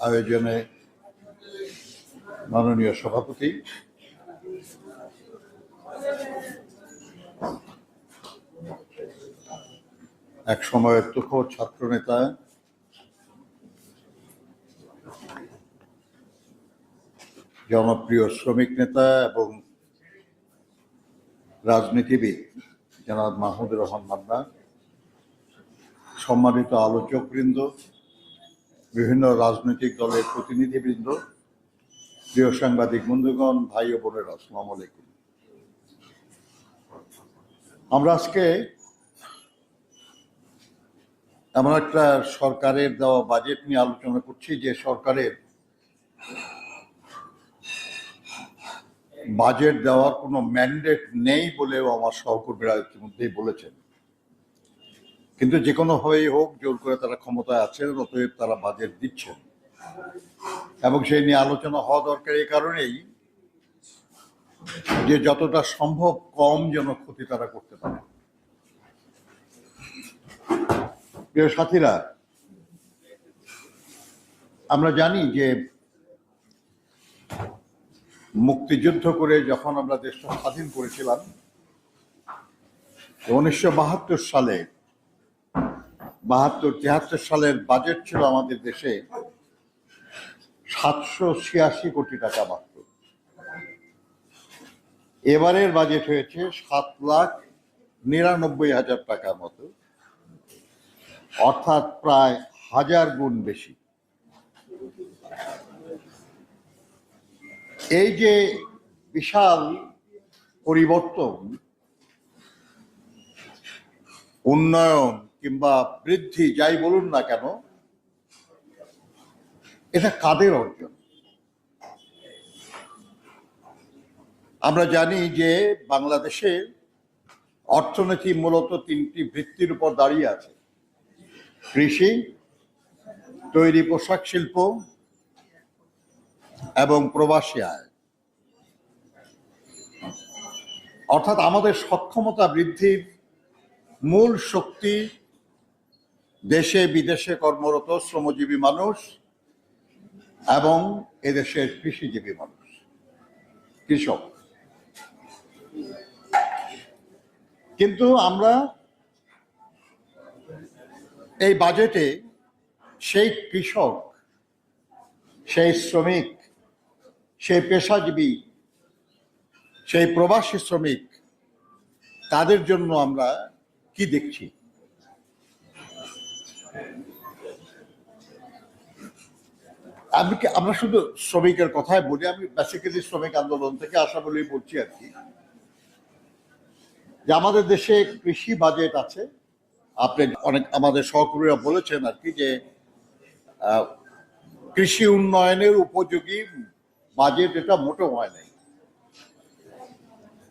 আয়োজনে মাননীয় সভাপতি এক সময়ের তুখ ছাত্র নেতা জনপ্রিয় শ্রমিক নেতা এবং রাজনীতিবিদ জনাব মাহমুদুর রহমান মান্না, সম্মানিত আলোচকবৃন্দ বিভিন্ন রাজনৈতিক দলের প্রতিনিধিবৃন্দ, প্রিয় সাংবাদিক বন্ধুগণ, ভাই ও বোনেরা, আসসালামু আলাইকুম। আমরা আজকে এমন একটা সরকারের দেওয়া বাজেট নিয়ে আলোচনা করছি, যে সরকারের বাজেট দেওয়ার কোনো ম্যান্ডেট নেই বলেও আমার সহকর্মীরা ইতিমধ্যেই বলেছেন। কিন্তু যে কোনো হয়েই হোক, জোর করে তারা ক্ষমতায় আছেন, অতএব তারা বাজেট দিচ্ছেন। এবং সেই নিয়ে আলোচনা হওয়া দরকার এই কারণেই যে যতটা সম্ভব কম যেন ক্ষতি তারা করতে পারে। প্রিয় সাথীরা, আমরা জানি যে মুক্তিযুদ্ধ করে যখন আমরা দেশটা স্বাধীন করেছিলাম উনিশশো বাহাত্তর সালে বাহাত্তর তিয়াত্তর সালের বাজেট ছিল আমাদের দেশে সাতশো ছিয়াশি কোটি টাকা মাত্র। এবারের বাজেট হয়েছে সাত লাখ নিরানব্বই হাজার টাকার মতো, অর্থাৎ প্রায় হাজার গুণ বেশি। এই যে বিশাল পরিবর্তন, উন্নয়ন কিংবা বৃদ্ধি, যাই বলুন না কেন, এটা কাদের অর্জন? আমরা জানি যে বাংলাদেশে অর্থনীতি মূলত তিনটি ভিত্তির উপর দাঁড়িয়ে আছে। কৃষি, তৈরি পোশাক শিল্প এবং প্রবাসী আয়। অর্থাৎ আমাদের সক্ষমতা বৃদ্ধির মূল শক্তি দেশে বিদেশে কর্মরত শ্রমজীবী মানুষ এবং এদেশের কৃষিজীবী মানুষ, কৃষক। কিন্তু আমরা এই বাজেটে সেই কৃষক, সেই শ্রমিক, সেই পেশাজীবী, সেই প্রবাসী শ্রমিক, তাদের জন্য আমরা কি দেখছি? আমি আমরা শুধু শ্রমিকের কথাই বলি, আমি বেসিক্যালি শ্রমিক আন্দোলন থেকে আশা বলেই বলছি আর কি। যে আমাদের দেশে কৃষি বাজেট আছে, আপনি অনেক আমাদের সহকর্মীরা বলেছেন আর কি যে কৃষি উন্নয়নের উপযোগী বাজেট এটা মোটেও হয় নাই।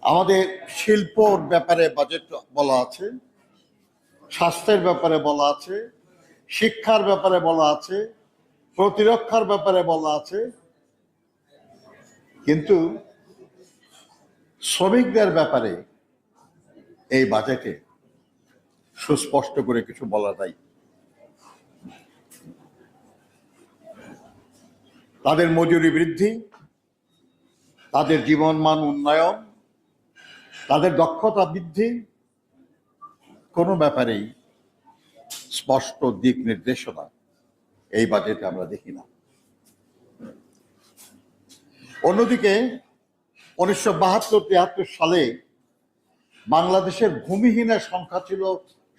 আমাদের শিল্পর ব্যাপারে বাজেট বলা আছে, স্বাস্থ্যের ব্যাপারে বলা আছে, শিক্ষার ব্যাপারে বলা আছে প্রতিরক্ষার ব্যাপারে বলা আছে। কিন্তু শ্রমিকদের ব্যাপারে এই বাজেটে সুস্পষ্ট করে কিছু বলা নাই। তাদের মজুরি বৃদ্ধি, তাদের জীবনমান উন্নয়ন, তাদের দক্ষতা বৃদ্ধি, কোনো ব্যাপারেই স্পষ্ট দিক নির্দেশনা এই বাজেটে আমরা দেখি না। অন্যদিকে উনিশশো বাহাত্তর তিয়াত্তর সালে বাংলাদেশের ভূমিহীনের সংখ্যা ছিল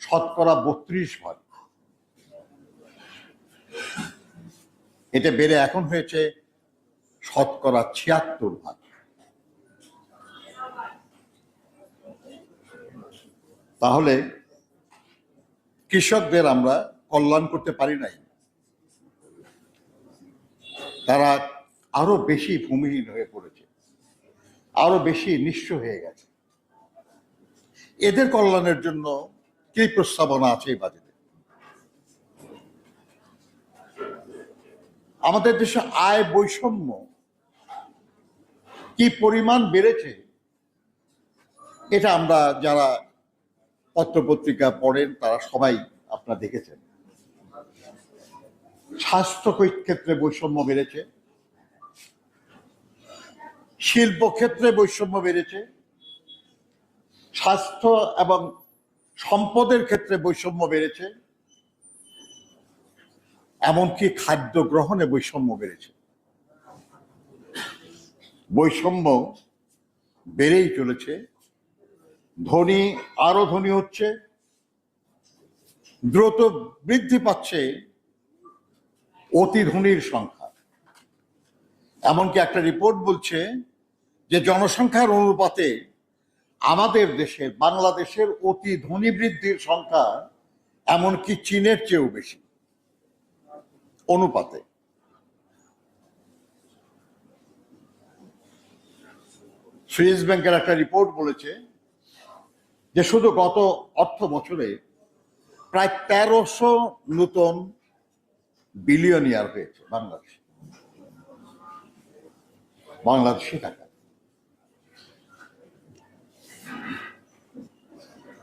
শতকরা বত্রিশ ভাগ। এটা বেড়ে এখন হয়েছে শতকরা ছিয়াত্তর ভাগ। তাহলে কৃষকদের আমরা কল্যাণ করতে পারি নাই। তারা আরও বেশি ভূমিহীন হয়ে পড়েছে, আরও বেশি নিঃস্ব হয়ে গেছে। এদের কল্যাণের জন্য কি প্রস্তাবনা আছে বাজেটে? আমাদের দেশে আয় বৈষম্য কি পরিমাণ বেড়েছে, এটা আমরা যারা পত্রপত্রিকা পড়েন তারা সবাই আপনারা দেখেছেন। স্বাস্থ্য ক্ষেত্রে বৈষম্য বেড়েছে শিল্প ক্ষেত্রে বৈষম্য বেড়েছে, স্বাস্থ্য এবং সম্পদের ক্ষেত্রে বৈষম্য বেড়েছে, এমনকি খাদ্য গ্রহণে বৈষম্য বেড়েছে। বৈষম্য বেড়েই চলেছে, ধনী আরও ধনী হচ্ছে, দ্রুত বৃদ্ধি পাচ্ছে অতি ধনীর সংখ্যা। এমনকি একটা রিপোর্ট বলছে যে জনসংখ্যার অনুপাতে আমাদের দেশের বাংলাদেশের অতি ধনী বৃদ্ধির সংখ্যা এমনকি চীনের চেয়েও বেশি। অনুপাতে। সুইস ব্যাংকের একটা রিপোর্ট বলেছে যে শুধু গত অর্থ বছরে প্রায় তেরোশো নতুন বিলিয়নিয়ার হয়েছে বাংলাদেশে। বাংলাদেশি টাকা।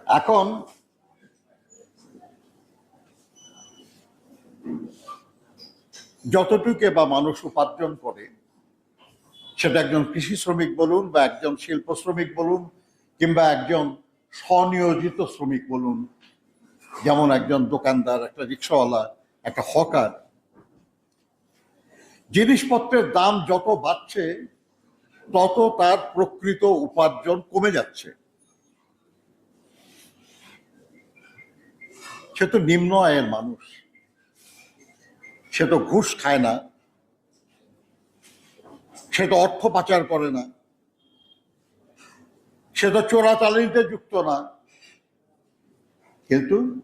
এখন যতটুকু বা মানুষ উপার্জন করে, সেটা একজন কৃষি শ্রমিক বলুন বা একজন শিল্প শ্রমিক বলুন কিংবা একজন স্বনিয়োজিত শ্রমিক বলুন, যেমন একজন দোকানদার, একটা রিক্সাওয়ালা, একটা হকার জিনিসপত্রের দাম যত বাড়ছে, তত তার প্রকৃত উপার্জন কমে যাচ্ছে। সে তো নিম্ন আয়ের মানুষ। সে তো ঘুষ খায় না। সে তো অর্থ পাচার করে না। সে তো চোরাচালানিতে যুক্ত না। কিন্তু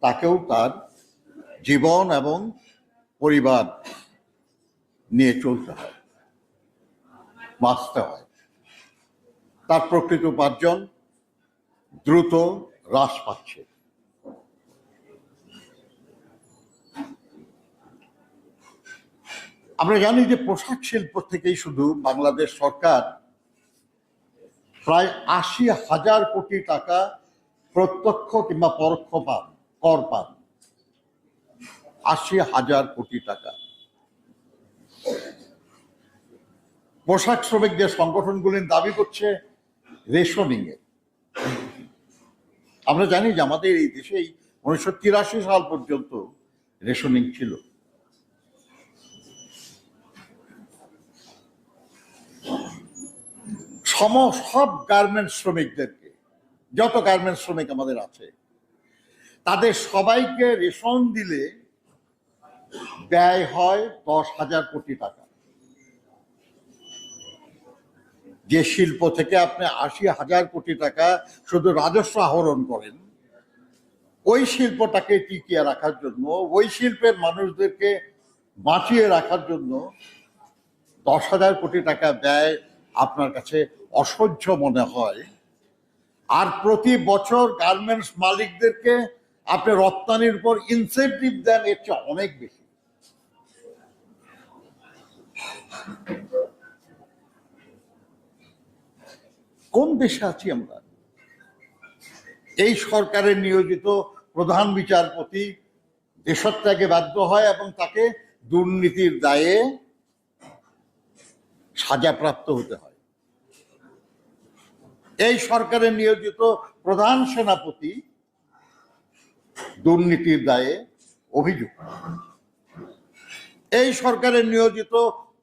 তাকেও তার জীবন এবং পরিবার নিয়ে চলতে হয়, বাঁচতে হয়। তার প্রকৃত উপার্জন দ্রুত হ্রাস পাচ্ছে। আমরা জানি যে পোশাক শিল্প থেকেই শুধু বাংলাদেশ সরকার প্রায় আশি হাজার কোটি টাকা প্রত্যক্ষ কিংবা পরোক্ষ পান, কর পান। আশি হাজার কোটি টাকা। পোশাক শ্রমিকদের সংগঠনগুলি দাবি করছে রেশনিং এর আমরা জানি যে আমাদের এই দেশেই উনিশশো তিরাশি সাল পর্যন্ত রেশনিং ছিল। সম, সব গার্মেন্টস শ্রমিকদেরকে, যত গার্মেন্টস শ্রমিক আমাদের আছে, তাদের সবাইকে রেশন দিলে ব্যয় হয় দশ হাজার কোটি টাকা। যে শিল্প থেকে আপনি আশি হাজার কোটি টাকা শুধু রাজস্ব আহরণ করেন, ওই শিল্পটাকে টিকিয়ে রাখার জন্য, ওই শিল্পের মানুষদেরকে বাঁচিয়ে রাখার জন্য দশ হাজার কোটি টাকা ব্যয় আপনার কাছে অসহ্য মনে হয়। আর প্রতি বছর গার্মেন্টস মালিকদেরকে আপনি রপ্তানির উপর ইনসেন্টিভ দেন, এর চেয়ে অনেক বেশি। কোন দেশে আছি আমরা? এই সরকারের নিয়োজিত প্রধান বিচারপতি দেশত্যাগে বাধ্য হয় এবং তাকে দুর্নীতির দায়ে সাজাপ্রাপ্ত হতে হয়। এই সরকারের নিয়োজিত প্রধান সেনাপতি দুর্নীতির দায়ে অভিযুক্ত। এই সরকারের নিয়োজিত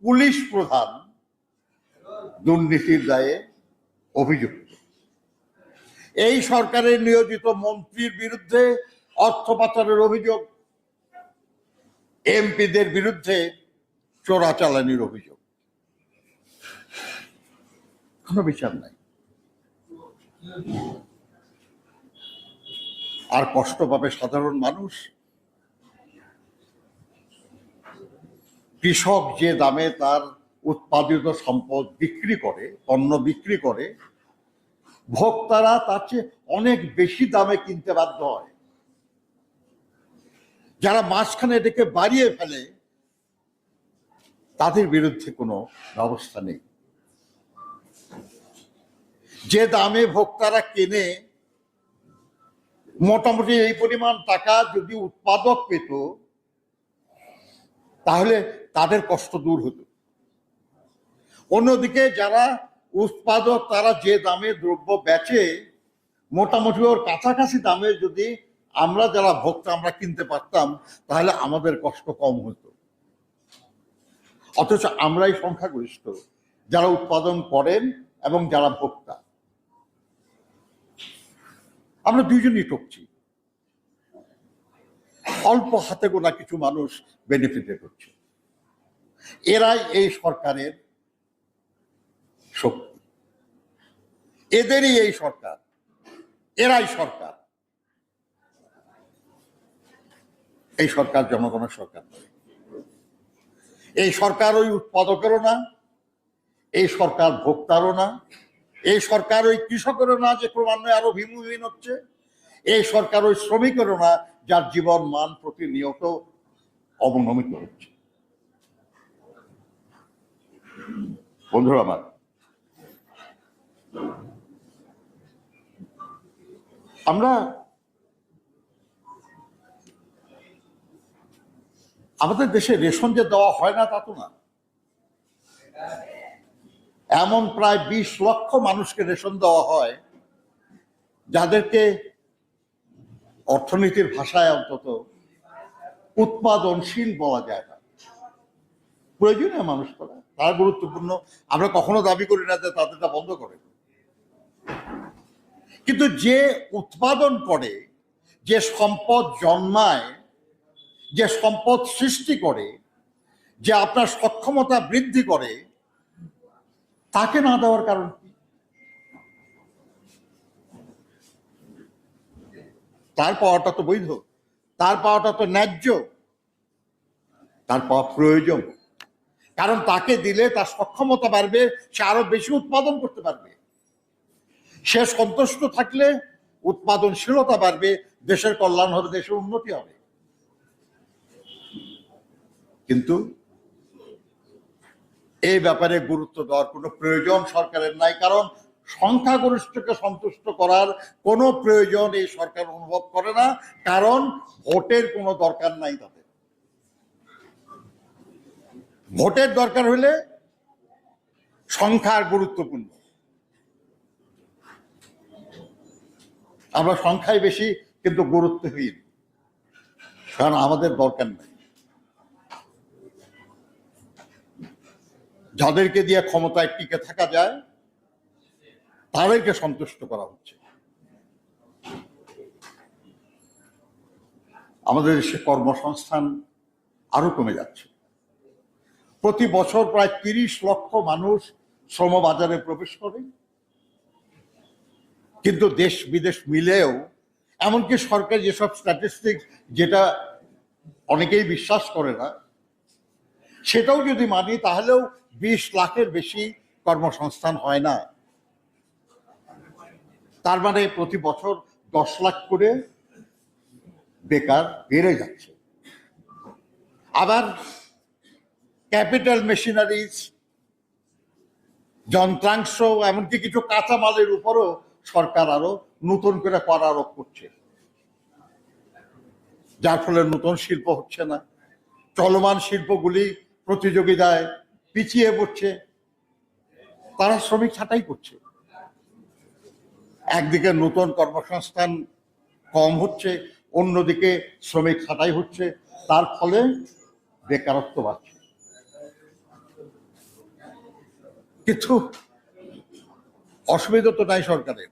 পুলিশ প্রধান দুর্নীতির দায়ে অভিযুক্ত। এই সরকারের নিয়োজিত মন্ত্রীর বিরুদ্ধে অর্থ পাচারের অভিযোগ, এমপিদের বিরুদ্ধে চোরাচালানির অভিযোগ। কোনো বিচার নাই। আর কষ্ট পাবে সাধারণ মানুষ? কৃষক যে দামে তার উৎপাদিত সম্পদ বিক্রি করে, পণ্য বিক্রি করে, ভোক্তারা তার চেয়ে অনেক বেশি দামে কিনতে বাধ্য হয়। যারা মাঝখানে এটাকে বাড়িয়ে ফেলে, তাদের বিরুদ্ধে কোনো ব্যবস্থা নেই। যে দামে ভোক্তারা কেনে, মোটামুটি এই পরিমাণ টাকা যদি উৎপাদক পেত, তাহলে তাদের কষ্ট দূর হতো। অন্যদিকে যারা উৎপাদক, তারা যে দামে দ্রব্য বেচে, মোটামুটি ওর কাছাকাছি দামে যদি আমরা যারা ভোক্তা, আমরা কিনতে পারতাম, তাহলে আমাদের কষ্ট কম হতো। অথচ আমরাই সংখ্যাগরিষ্ঠ, যারা উৎপাদন করেন এবং যারা ভোক্তা। আমরা দুইজনই টকছি অল্প হাতে গোনা কিছু মানুষ বেনিফিটে করছে। এরাই এই সরকারের শক্তি। এদেরই এই সরকার। এরাই সরকার। এই সরকার জনগণের সরকার এই সরকার ওই উৎপাদকেরও না, এই সরকার ভোক্তারও না, এই সরকার ওই কৃষকেরও না যে ক্রমান্বয়ে আরও ভিমুহীন হচ্ছে, এই সরকার ওই শ্রমিকেরও না যার জীবন মান প্রতিনিয়ত অবনমিত হচ্ছে। বন্ধুরা আমার। আমরা আমাদের দেশে রেশন যে দেওয়া হয় না তা তো না। এমন প্রায় বিশ লক্ষ মানুষকে রেশন দেওয়া হয় যাদেরকে অর্থনীতির ভাষায় অন্তত উৎপাদনশীল বলা যায় না। প্রয়োজনীয় মানুষ তারা তারা গুরুত্বপূর্ণ। আমরা কখনো দাবি করি না যে তাদেরটা বন্ধ করে। কিন্তু যে উৎপাদন করে, যে সম্পদ জন্মায়, যে সম্পদ সৃষ্টি করে, যে আপনার সক্ষমতা বৃদ্ধি করে, তাকে না দেওয়ার কারণ কি? তার পাওয়াটা তো বৈধ, তার পাওয়াটা তো ন্যায্য, তার পাওয়া প্রয়োজন। কারণ তাকে দিলে তার সক্ষমতা বাড়বে, সে আরও বেশি উৎপাদন করতে পারবে। সে সন্তুষ্ট থাকলে উৎপাদনশীলতা বাড়বে, দেশের কল্যাণ হবে, দেশের উন্নতি হবে। কিন্তু এই ব্যাপারে গুরুত্ব দেওয়ার কোনো প্রয়োজন সরকারের নাই, কারণ সংখ্যাগরিষ্ঠকে সন্তুষ্ট করার কোনো প্রয়োজন এই সরকার অনুভব করে না, কারণ ভোটের কোনো দরকার নাই তাদের। ভোটের দরকার হলে সংখ্যার গুরুত্বপূর্ণ। আমরা সংখ্যায় বেশি, কিন্তু গুরুত্বহীন। কারণ আমাদের দরকার নেই। যাদেরকে দিয়ে ক্ষমতায় টিকে থাকা যায়, তাদেরকে সন্তুষ্ট করা হচ্ছে। আমাদের দেশে কর্মসংস্থান আরও কমে যাচ্ছে। প্রতি বছর প্রায় তিরিশ লক্ষ মানুষ শ্রমবাজারে প্রবেশ করে। কিন্তু দেশ বিদেশ মিলেও, এমনকি সরকার যেসব স্ট্যাটিস্টিক্স যেটা অনেকেই বিশ্বাস করে না, সেটাও যদি মানি তাহলেও বিশ লাখের বেশি কর্মসংস্থান হয় না। তার মানে প্রতি বছর দশ লাখ করে বেকার বেড়ে যাচ্ছে। আবার ক্যাপিটাল মেশিনারিজ, যন্ত্রাংশ, এমনকি কিছু কাঁচামালের উপরও সরকার আরও নতুন করে কর আরোপ করছে। যার ফলে নতুন শিল্প হচ্ছে না। চলমান শিল্পগুলি প্রতিযোগিতায় পিছিয়ে পড়ছে। তারা শ্রমিক ছাঁটাই করছে। একদিকে নতুন কর্মসংস্থান কম হচ্ছে, অন্যদিকে শ্রমিক ছাঁটাই হচ্ছে। তার ফলে বেকারত্ব বাড়ছে। কিছু অসুবিধা তো নাই সরকারের।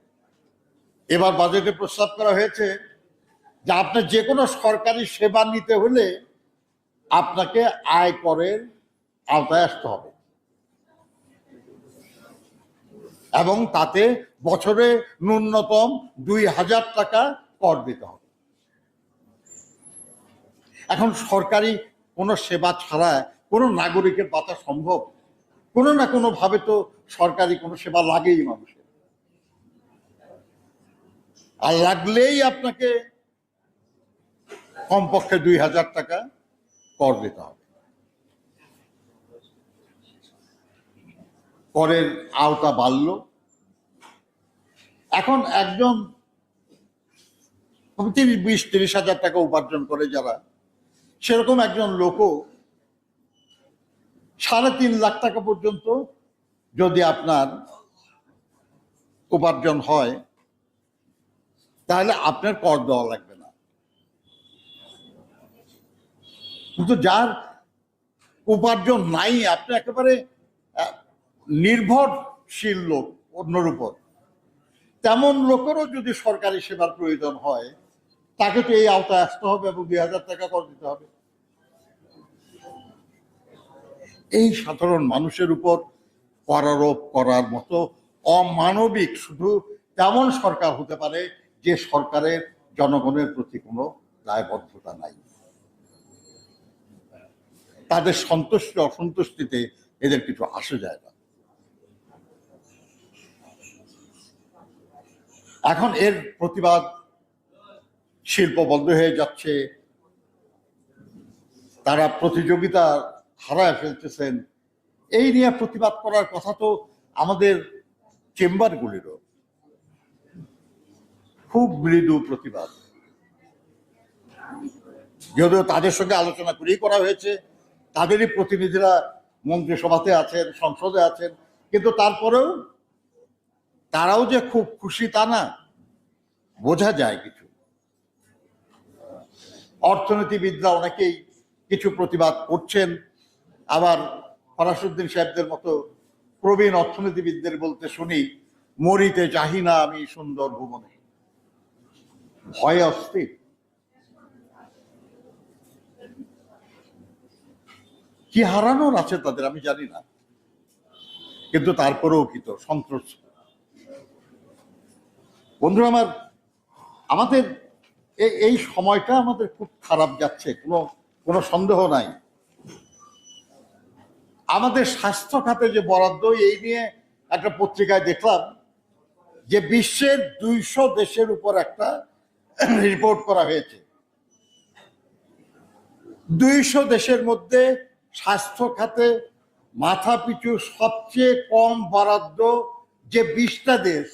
এবার বাজেটে প্রস্তাব করা হয়েছে যে আপনার যে কোনো সরকারি সেবা নিতে হলে আপনাকে আয় করের আওতায় আসতে হবে। এবং তাতে বছরে ন্যূনতম দুই হাজার টাকা কর দিতে হবে। এখন সরকারি কোনো সেবা ছাড়া কোনো নাগরিকের বাঁচা সম্ভব কোনো না কোনো ভাবে তো সরকারি কোনো সেবা লাগেই মানুষের। আর লাগলেই আপনাকে কমপক্ষে দুই হাজার টাকা কর দিতে হবে। করের আওতা বাড়ল। এখন একজন তিরিশ, বিশ, তিরিশ হাজার টাকা উপার্জন করে যারা, সেরকম একজন লোকও সাড়ে তিন লাখ টাকা পর্যন্ত যদি আপনার উপার্জন হয়, তাহলে আপনার কর দেওয়া লাগবে না। কিন্তু যার উপার্জন নাই, আপনি একেবারে নির্ভরশীল লোক, অন্যর উপর। তেমন লোকেরও যদি সরকারি সেবার প্রয়োজন হয়, তাকে তো এই আওতায় আসতে হবে এবং দুই হাজার টাকা কর দিতে হবে। এই সাধারণ মানুষের উপর করারোপ করার মতো অমানবিক, শুধু তেমন সরকার হতে পারে যে সরকারের জনগণের প্রতি কোনো দায়বদ্ধতা নাই। তাদের সন্তুষ্টি, অসন্তুষ্টিতে এদের কিছু আসে যায় না। এখন এর প্রতিবাদ শিল্প বন্ধ হয়ে যাচ্ছে। তারা প্রতিযোগিতা হারায় ফেলতেছেন। এই নিয়ে প্রতিবাদ করার কথা তো আমাদের চেম্বারগুলিরও। খুব মৃদু প্রতিবাদ। যদিও তাদের সঙ্গে আলোচনা করেই করা হয়েছে, তাদেরই প্রতিনিধিরা মন্ত্রিসভাতে আছেন, সংসদে আছেন, কিন্তু তারপরেও তারাও যে খুব খুশি তা না, বোঝা যায় কিছু। অর্থনীতিবিদরা অনেকেই কিছু প্রতিবাদ করছেন আবার ফরাসুদ্দিন সাহেবদের মতো প্রবীণ অর্থনীতিবিদদের বলতে শুনি, মরিতে চাহি না আমি সুন্দর ভুবনে। ভয়ে অস্থির। কি হারানোর আছে তাদের আমি জানি না। কিন্তু তারপরেও কি তো সন্ত্রস্ত। বন্ধুরা আমার, আমাদের এই সময়টা আমাদের খুব খারাপ যাচ্ছে, কোনো কোনো সন্দেহ নাই। আমাদের স্বাস্থ্য খাতে যে বরাদ্দ, এই নিয়ে একটা পত্রিকায় দেখলাম যে বিশ্বের দুইশো দেশের উপর একটা রিপোর্ট করা হয়েছে। দুইশো দেশের মধ্যে স্বাস্থ্য খাতে মাথা পিছু সবচেয়ে কম বরাদ্দ যে বিশটা দেশ,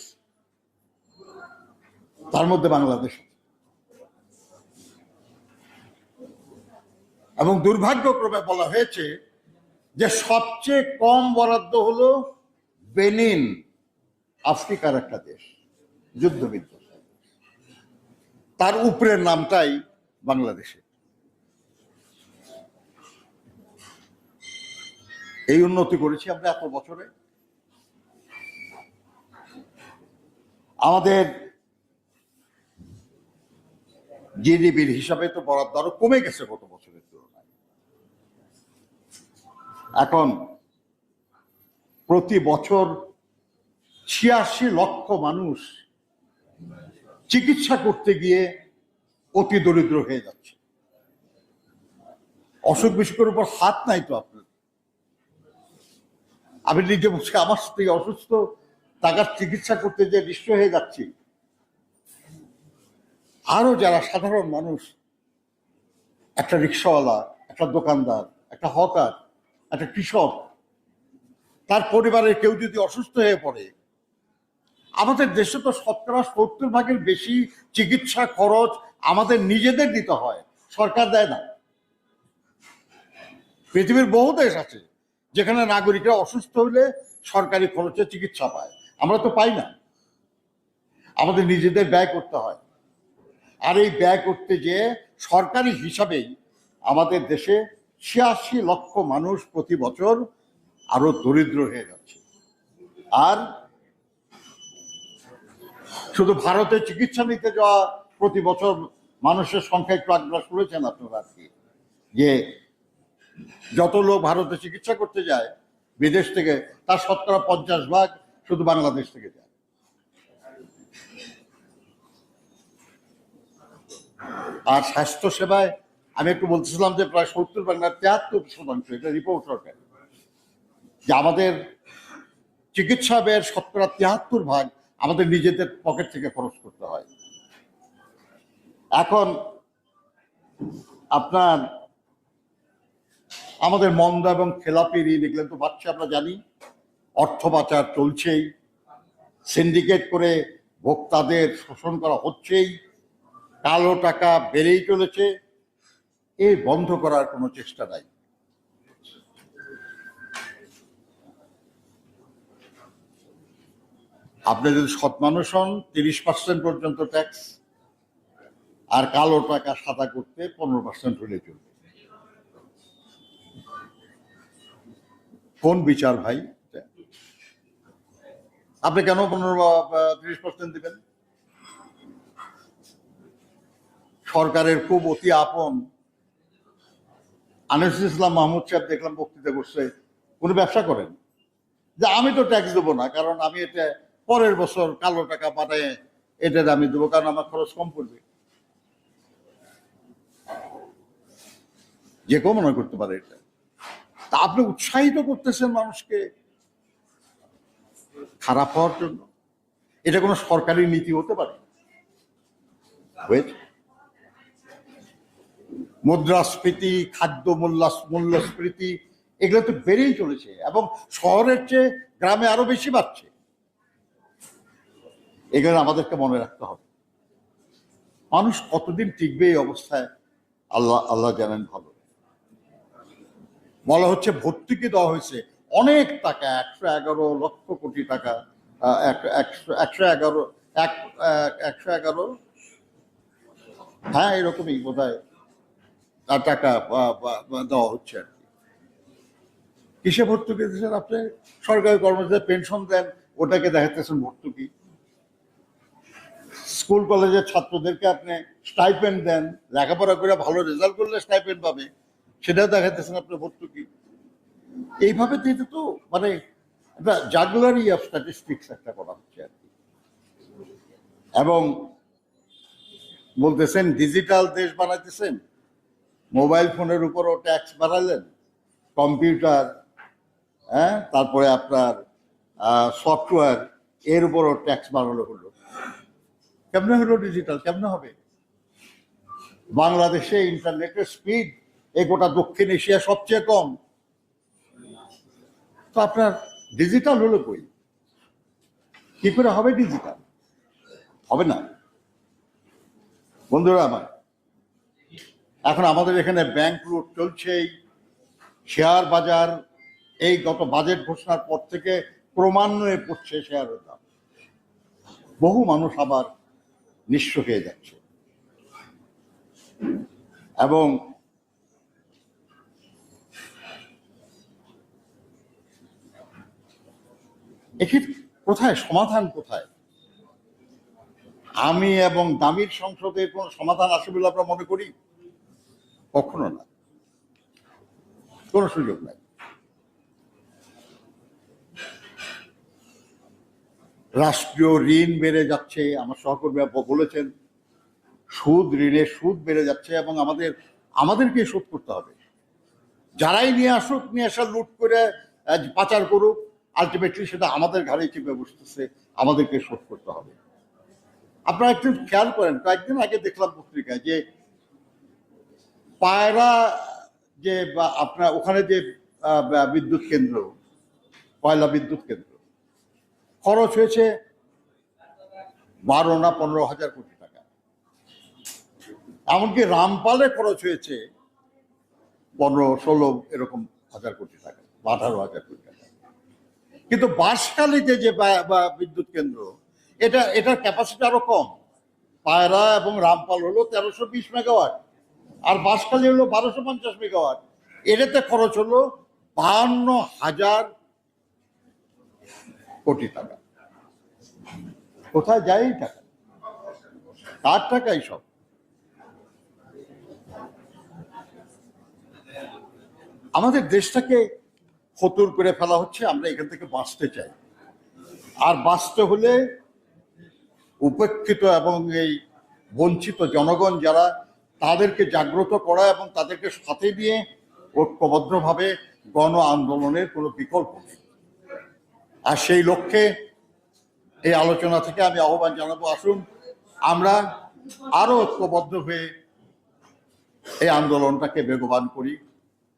তার মধ্যে বাংলাদেশ এবং দুর্ভাগ্যক্রমে বলা হয়েছে যে সবচেয়ে কম বরাদ্দ হলো বেনিন, আফ্রিকার একটা দেশ, যুদ্ধবিদ্ধ। তার উপরের নামটাই বাংলাদেশে। এই উন্নতি করেছি আমরা এত বছরে। আমাদের জিডিপির হিসাবে তো বরাদ্দ আরও কমে গেছে গত তুলনায় এখন প্রতি বছর ছিয়াশি লক্ষ মানুষ চিকিৎসা করতে গিয়ে অতি দরিদ্র হয়ে যাচ্ছে। অসুখ বিসুখের উপর হাত নাই তো আপনার। আমি নিজে বলছি, আমার স্ত্রী অসুস্থ টাকার চিকিৎসা করতে যে নিঃস্ব হয়ে যাচ্ছি। আরও যারা সাধারণ মানুষ, একটা রিক্সাওয়ালা, একটা দোকানদার, একটা হকার একটা কৃষক, তার পরিবারের কেউ যদি অসুস্থ হয়ে পড়ে, আমাদের দেশে তো শতকরা সত্তর ভাগের বেশি চিকিৎসা খরচ আমাদের নিজেদের দিতে হয়, সরকার দেয় না। পৃথিবীর বহু দেশ আছে যেখানে নাগরিকরা অসুস্থ হলে সরকারি খরচে চিকিৎসা পায়, আমরা তো পাই না। আমাদের নিজেদের ব্যয় করতে হয়। আর এই ব্যয় করতে যে সরকারি হিসাবেই আমাদের দেশে ছিয়াশি লক্ষ মানুষ প্রতি বছর আরও দরিদ্র হয়ে যাচ্ছে। আর শুধু ভারতে চিকিৎসা নিতে যাওয়া প্রতি বছর মানুষের সংখ্যা একটু আগ্রাস করেছেন আপনারা আর কি। যে যত লোক ভারতে চিকিৎসা করতে যায়, বিদেশ থেকে, তার শতকরা পঞ্চাশ ভাগ শুধু বাংলাদেশ থেকে যায়। আর স্বাস্থ্য সেবায় আমি একটু বলতেছিলাম যে প্রায় সত্তর বাংলার তিয়াত্তর শতাংশ, এটা রিপোর্ট সরকার। যে আমাদের চিকিৎসা ব্যয়ের শতকরা তিয়াত্তর ভাগ আমাদের নিজেদের পকেট থেকে খরচ করতে হয়। এখন আপনার আমাদের মন্দ এবং খেলাপি ঋণ, এগুলো তো বাচ্চা আমরা জানি। অর্থ পাচার চলছেই। সিন্ডিকেট করে ভোক্তাদের শোষণ করা হচ্ছেই। কালো টাকা বেড়েই চলেছে। এ বন্ধ করার কোনো চেষ্টা নাই। আপনি যদি সৎ মানুষ হন, তিরিশ পার্সেন্ট পর্যন্ত ট্যাক্স আর কালো টাকা সাদা করতে পনেরো পার্সেন্ট হলে চলবে। কোন বিচার ভাই? আপনি কেন পনেরো তিরিশ পার্সেন্ট দেবেন? সরকারের খুব অতি আপন আনিসুল ইসলাম মাহমুদ সাহেব দেখলাম বক্তৃতা করছে, উনি ব্যবসা করেন। যে আমি তো ট্যাক্স দেবো না, কারণ আমি এটা পরের বছর কালো টাকা পাঠায় এটা আমি দেবো, কারণ আমার খরচ কম পড়বে। যে কেউ মনে করতে পারে এটা। তা আপনি উৎসাহিত করতেছেন মানুষকে খারাপ হওয়ার জন্য? এটা কোনো সরকারি নীতি হতে পারে? হয়েছে। মুদ্রাস্ফীতি, খাদ্য মূল্য মূল্যস্ফীতি, এগুলো তো বেড়েই চলেছে এবং শহরের চেয়ে গ্রামে আরও বেশি বাড়ছে। এগুলো আমাদেরকে মনে রাখতে হবে। মানুষ কতদিন টিকবে এই অবস্থায়? আল্লাহ আল্লাহ জানেন ভালো। বলা হচ্ছে ভর্তুকি দেওয়া হয়েছে? অনেক টাকা, একশো এগারো লক্ষ কোটি টাকা এক- একশো এগারো এক এক- একশো এগারো? হ্যাঁ এরকমই বোধ হয় টাকা বা- বা দেওয়া হচ্ছে আর কি। কিসে ভর্তুকি দিচ্ছেন আপনি? সরকারি কর্মচারী পেনশন দেন, ওটাকে দেখাতেছেন ভর্তুকি। স্কুল, কলেজের ছাত্রদেরকে আপনি স্টাইপেন্ড দেন, লেখাপড়া করে ভালো রেজাল্ট করলে স্টাইপেন্ড পাবে সেটাও দেখাতেছেন আপনি ভর্তুকি। এইভাবে দিতে তো মানে একটা জাগুলারি অফ স্ট্যাটিস্টিক্স একটা করা হচ্ছে আর কি। এবং বলতেছেন ডিজিটাল দেশ বানাইতেছেন মোবাইল ফোনের উপরও ট্যাক্স বাড়ালেন, কম্পিউটার হ্যাঁ তারপরে আপনার সফটওয়্যার, এর উপরও ট্যাক্স বাড়ানো হলো। কেমনে হলো ডিজিটাল কেমনে হবে? বাংলাদেশে ইন্টারনেটের স্পিড এ গোটা দক্ষিণ এশিয়া সবচেয়ে কম। তো আপনার ডিজিটাল হলো কই? কি করে হবে ডিজিটাল হবে না? বন্ধুরা আমার এখন আমাদের এখানে ব্যাংক লুট চলছেই শেয়ার বাজার, এই গত বাজেট ঘোষণার পর থেকে ক্রমান্বয়ে পড়ছে শেয়ারের দাম। বহু মানুষ আবার নিঃস্ব হয়ে যাচ্ছে। এবং এক্ষেত্রে কোথায়, সমাধান কোথায়? আমি এবং দামির সংসদে কোনো সমাধান আসে বলে আমরা মনে করি? কখনো না। কোনো সুযোগ নাই। রাষ্ট্রীয় ঋণ বেড়ে যাচ্ছে, আমার সহকর্মীরা বলেছেন, সুদ, ঋণের সুদ বেড়ে যাচ্ছে এবং আমাদের, আমাদেরকে শোধ করতে হবে। যারাই নিয়ে আসুক, নিয়ে আসা, লুট করে পাচার করুক আলটিমেটলি সেটা আমাদের ঘাড়ে চেপে বসতেছে, আমাদেরকে শোধ করতে হবে। আপনারা একটু খেয়াল করেন, কয়েকদিন আগে দেখলাম পত্রিকায় যে পায়রা যে আপনার ওখানে যে বিদ্যুৎ কেন্দ্র কয়লা বিদ্যুৎ কেন্দ্র, খরচ হয়েছে বারো না পনেরো হাজার কোটি টাকা। এমনকি রামপালে খরচ হয়েছে পনেরো, ষোলো এরকম হাজার কোটি টাকা, আঠারো হাজার কোটি টাকা। কিন্তু বাঁশখালীতে যে বিদ্যুৎ কেন্দ্র, এটা, এটার ক্যাপাসিটি আরও কম। পায়রা এবং রামপাল হলো তেরোশো বিশ মেগাওয়াট। আর বাঁশখালী হলো বারোশো পঞ্চাশ মেগাওয়াট, এটাতে খরচ হলো বাহান্ন হাজার কোটি টাকা। কোথায় যায় টাকা? কার টাকাই সব। আমাদের দেশটাকে ফতুর করে ফেলা হচ্ছে, আমরা এখান থেকে বাঁচতে চাই। আর বাঁচতে হলে উপেক্ষিত এবং এই বঞ্চিত জনগণ যারা তাদেরকে জাগ্রত করা এবং তাদেরকে সাথে দিয়ে ঐক্যবদ্ধভাবে গণ আন্দোলনের কোনো বিকল্প নেই। আর সেই লক্ষ্যে এই আলোচনা থেকে আমি আহ্বান জানাব, আসুন আমরা আরও ঐক্যবদ্ধ হয়ে এই আন্দোলনটাকে বেগবান করি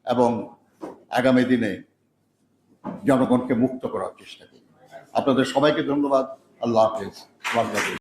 এবং আগামী দিনে জনগণকে মুক্ত করার চেষ্টা করি। আপনাদের সবাইকে ধন্যবাদ। আল্লাহ হাফেজ। বাংলাদেশ